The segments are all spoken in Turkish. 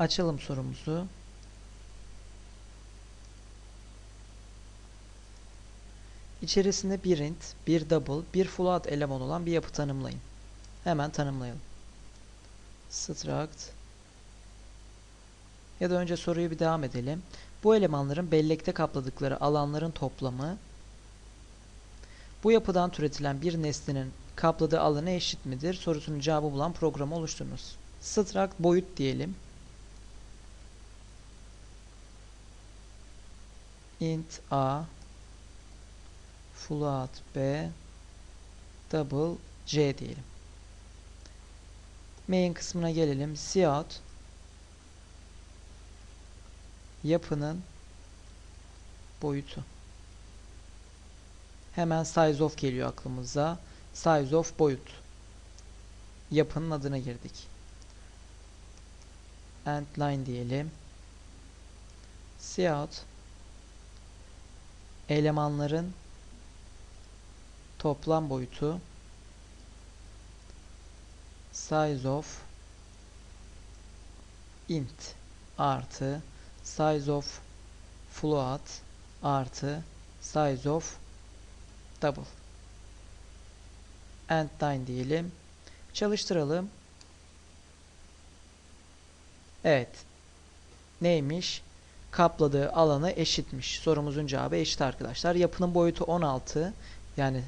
Açalım sorumuzu. İçerisinde bir int, bir double, bir float eleman olan bir yapı tanımlayın. Hemen tanımlayalım. Struct ya da önce soruyu bir devam edelim. Bu elemanların bellekte kapladıkları alanların toplamı bu yapıdan türetilen bir nesnenin kapladığı alana eşit midir? Sorusunun cevabı bulan programı oluşturunuz. Struct boyut diyelim. İnt a float b double c diyelim. Main kısmına gelelim. Cout yapının boyutu. Hemen size of geliyor aklımıza. Size of boyut. Yapının adına girdik. End line diyelim. Cout elemanların toplam boyutu size of int artı size of float artı size of double. End line diyelim. Çalıştıralım. Evet. Neymiş kapladığı alana eşitmiş sorumuzun cevabı eşit arkadaşlar yapının boyutu 16 yani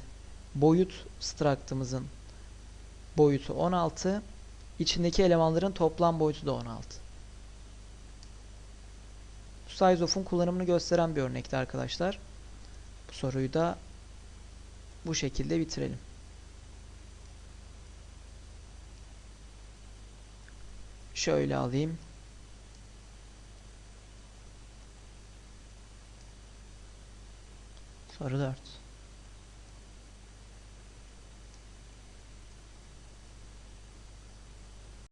boyut struct'ımızın boyutu 16 içindeki elemanların toplam boyutu da 16 size of'un kullanımını gösteren bir örnekti arkadaşlar. Bu soruyu da bu şekilde bitirelim. Şöyle alayım. Soru 4.